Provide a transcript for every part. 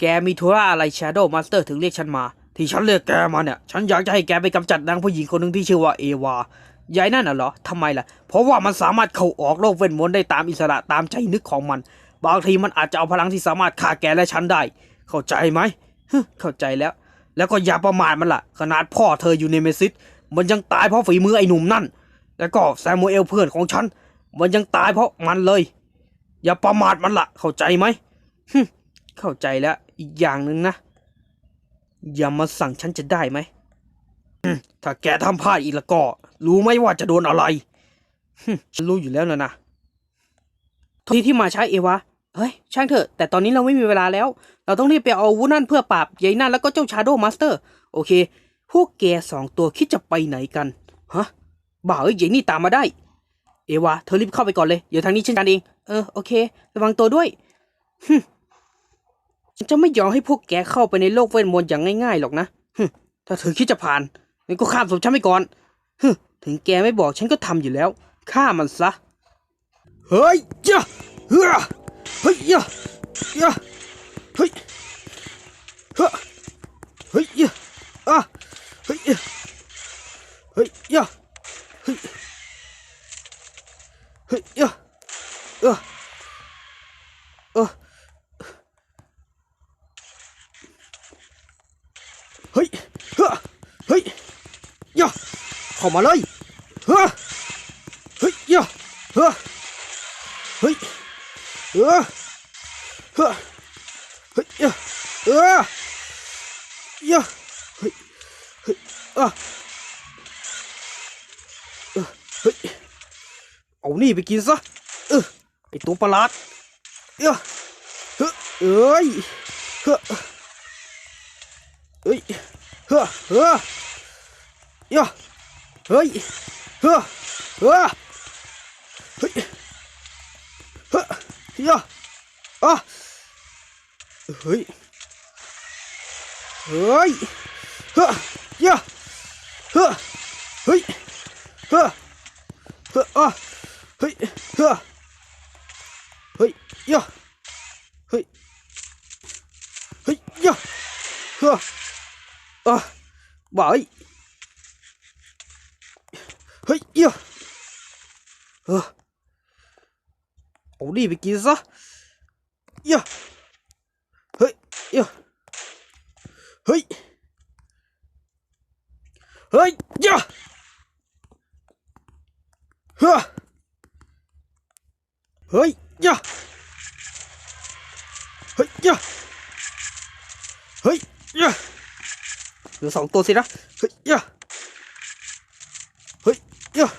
แกมีธุระอะไร Shadow Master ถึงเรียกฉันมา ที่ฉันเรียกแกมาเนี่ย ฉันอยากจะให้แกไปกำจัดนางผู้หญิงคนหนึ่งที่ชื่อว่าเอวายายนั่นน่ะเหรอทำไมล่ะ เพราะว่ามันสามารถเข้าออกโลกเวทมนต์ได้ตามอิสระตามใจนึกของมัน บางทีมันอาจจะเอาพลังที่สามารถฆ่าแกและฉันได้ เข้าใจไหมเข้าใจแล้ว แล้วก็อย่าประมาทมันล่ะ ขนาดพ่อเธออยู่ในเมซิสมันยังตายเพราะฝีมือไอ้หนุ่มนั่น แล้วก็แซมูเอลเพื่อนของฉัน มันยังตายเพราะมันเลย อย่าประมาทมันล่ะ เข้าใจไหมฮึ เข้าใจแล้ว อีกอย่างหนึ่งนะ อย่ามาสั่งฉันจะได้ไหม ถ้าแกทำพลาดอีกแล้วก็ รู้ไหมว่าจะโดนอะไร ฉันรู้อยู่แล้วนะนะทีที่มาใช้เอวะ เฮ้ย ช่างเถอะ แต่ตอนนี้เราไม่มีเวลาแล้ว เราต้องรีบไปเอาวุธนั่นเพื่อปราบยายนั่นแล้วก็เจ้าชาโดว์มาสเตอร์ โอเค พวกแกสองตัวคิดจะไปไหนกัน ฮะ บ่าเอ้ยยายนี่ตามมาได้ เอวาเธอรีบเข้าไปก่อนเลย เดี๋ยวทางนี้ฉันจัดเอง เออ โอเค ระวังตัวด้วยฮึม ฉันจะไม่ยอมให้พวกแกเข้าไปในโลกเวทมนต์อย่างง่ายๆหรอกนะฮึถ้าเธอคิดจะผ่านงั้นก็ข้ามศพฉันไปก่อนฮึถึงแกไม่บอกฉันก็ทำอยู่แล้วฆ่ามันซะเฮ้ยยะเฮ้ยเฮ้ยยะยะเฮ้ยเฮ้ยเฮ้ยยะอะเฮ้ยยะเฮ้ยยะเฮ้ย เฮ้ยเออเออเออเฮ้ยเฮ้ยเฮ้ยย่า เข้ามาเลยเฮ้ยเฮ้ยย่าเฮ้ยเฮ้ยเออเฮ้ยเฮ้ยย่าเออย่าเฮ้ยเฮ้ยอะเออเฮ้ยเอานี่ไปกินซะเออไอตัวประหลาดเออเฮ้ยเอ้ยเฮ้ยเฮ้ยเฮ้ยเฮ้ยเฮ้ย เฮ้ยเฮ้ยเฮ้ยเฮ้ยเฮ้ยเฮ้ยอ่ะเฮ้ยเฮ้ยเฮ้ยเฮ้ยเฮ้ยเฮ้ยเฮ้ย เฮ้ยอ่ะเฮ้ยเฮ้ยเฮ้ยย่าเฮ้ยเฮ้ยย่าเฮ้ยอ่ะบ่าย เฮ้ยย่าเออเอานี่ไปกินซะย่าเฮ้ยย่าเฮ้ยเฮ้ยย่า เฮ้ยเฮ้ยยะเฮ้ยยะเฮ้ยยะเหลือสองตัวสินะ เฮ้ยยะเฮ้ ยยะ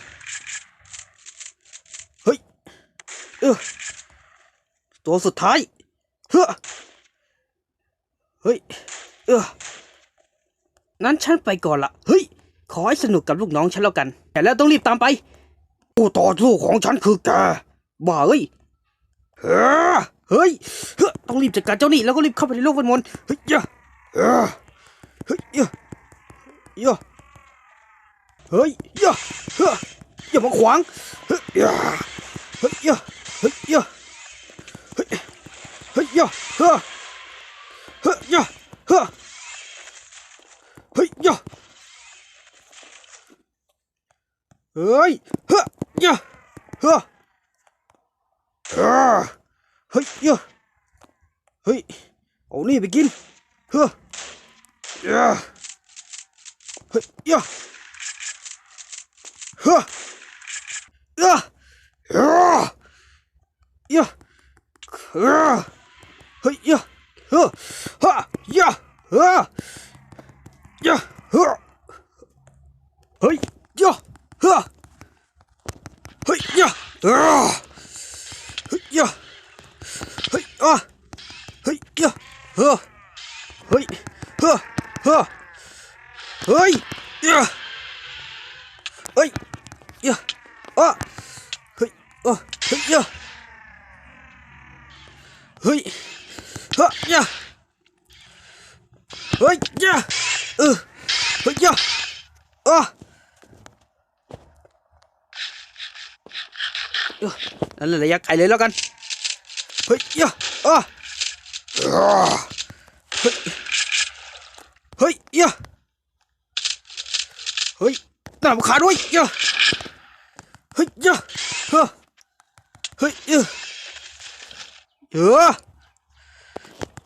เฮ้ยเออตัวสุดท้ายเฮ้ยเฮ้ยเออนั้นฉันไปก่อนละเฮ้ย ขอให้สนุกกับลูกน้องฉันแล้วกัน แต่แล้วต้องรีบตามไปผู้ต่อสู้ของฉันคือแกบ้าเอ้ยเฮ้ยเฮ้ยเฮ้ยต้องรีบจัดการเจ้านี่แล้วก็รีบเข้าไปในโลกเวทมนต์เฮ้ยยะเฮ้ยเฮ้ยยะยะ เฮ้ยยะเฮ้ยอย่ามาขวางเฮ้ยยะเฮ้ยยะเฮ้ยยะเฮ้ยเฮ้ยยะเฮ้ยเฮ้ยยะเฮ้ยเฮ้ยยะ เฮ้ย เฮ้ยยะเฮ้ยเฮ้ยเฮ้ยยะเฮ้ย เอานี่ไปกิน เฮ้ยยะเฮ้ยยะ うわ。うわ。いやうわ。はいやうわ。はいやうわ。いやうわ。はいやうわ。はいやうわ。はいやはいあはいやうわ。はいはははい。 ยยะเออเฮ้ยยะอะเออนั่นแหละระยะไกลเลยแล้วกันเฮ้ยยะอะอ่าเฮ้ยเฮ้ยเหี้ยเฮ้ยน่ารำคาด้วยเหี้ยเฮ้ยเหี้ยเฮ้ยเฮ้ยเหี้ยเฮ้ย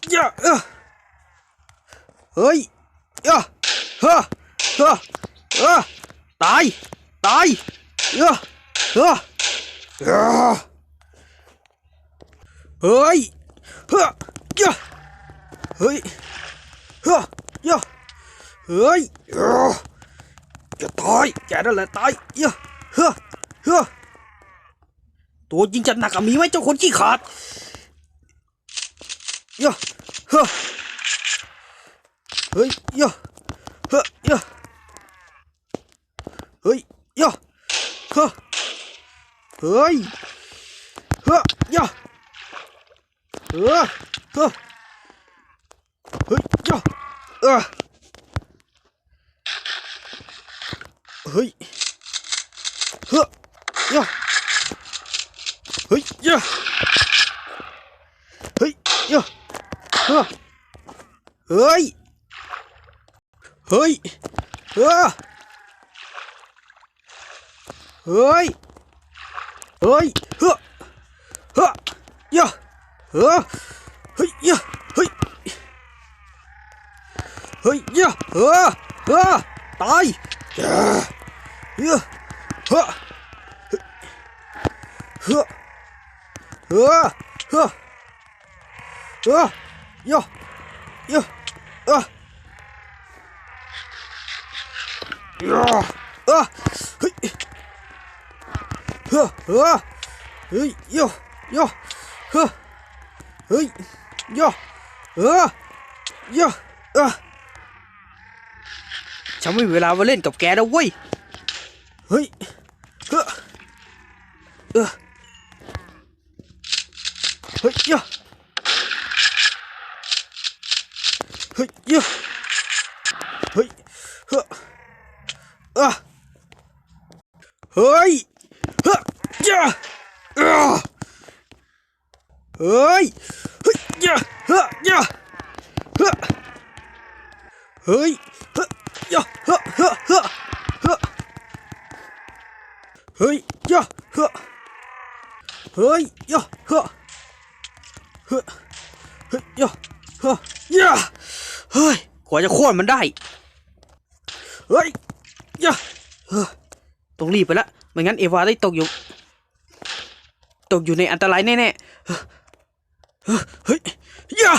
เหี้ยเออ เฮ้ยเหี้ยเฮ้ยเฮ้ยเอ้อตาย ตายเอ้อเอ้อเอ้อเฮ้ยเฮ้ยเหี้ยเฮ้ยเฮ้ยเฮ้ยเฮ้ยเอ้อจะตายแกนั่นแหละตายเฮ้ยเฮ้ยเฮ้ยตัวจริงจัดหนักอะมีไหมเจ้าคนขี้ขาดเฮ้ยเฮ้ย เฮ้ยย่อเฮ้ยย่อเฮ้ยย่อเฮ้ยเฮ้ยเฮ้ยย่อเฮ้ยเฮ้ยเฮ้ยย่อเออเฮ้ยเฮ้ยย่อเฮ้ยย่อเฮ้ยย่อเฮ้ยเฮ้ย เฮ้ยเฮ้ยเฮ้ยเฮ้ยเฮ้ยเฮ้ยย่าเฮ้ยเฮ้ยย่าเฮ้ย เฮ้ยเยอะเออเออตายเยอะเยอะเฮ้อเฮ้อเฮ้อเฮ้อเฮ้อเยอะเยอะ เอะเออเฮ้ยเฮ้อเฮ้อเฮ้ยเยอะเยอะเฮ้อเฮ้ยเยอะเออเยอะเออฉันไม่มีเวลามาเล่นกับแกแล้วเว้ยเฮ้ยเฮ้อเออเฮ้ยเยอะเฮ้ยเยอะเฮ้ยเฮ้อ เออเฮ้ยเฮ้ยเยอะเออเฮ้ยเฮ้ยเยอะเฮ้ยเยอะเฮ้ยเฮ้ยเฮ้ยย่าเฮ้ยเฮ้ยเฮ้ยเฮ้ยเฮ้ยย่าเฮ้ยเฮ้ยย่าเฮ้ยเฮ้ยเฮ้ยย่าเฮ้ยย่าเฮ้ยกว่าจะโค่นมันได้เฮ้ยย่าเฮ้ย ต้องรีบไปละไม่งั้นเอวาได้ตกอยู่ ตกอยู่ในอันตรายแน่ๆเฮ้ยเฮ้ยย่า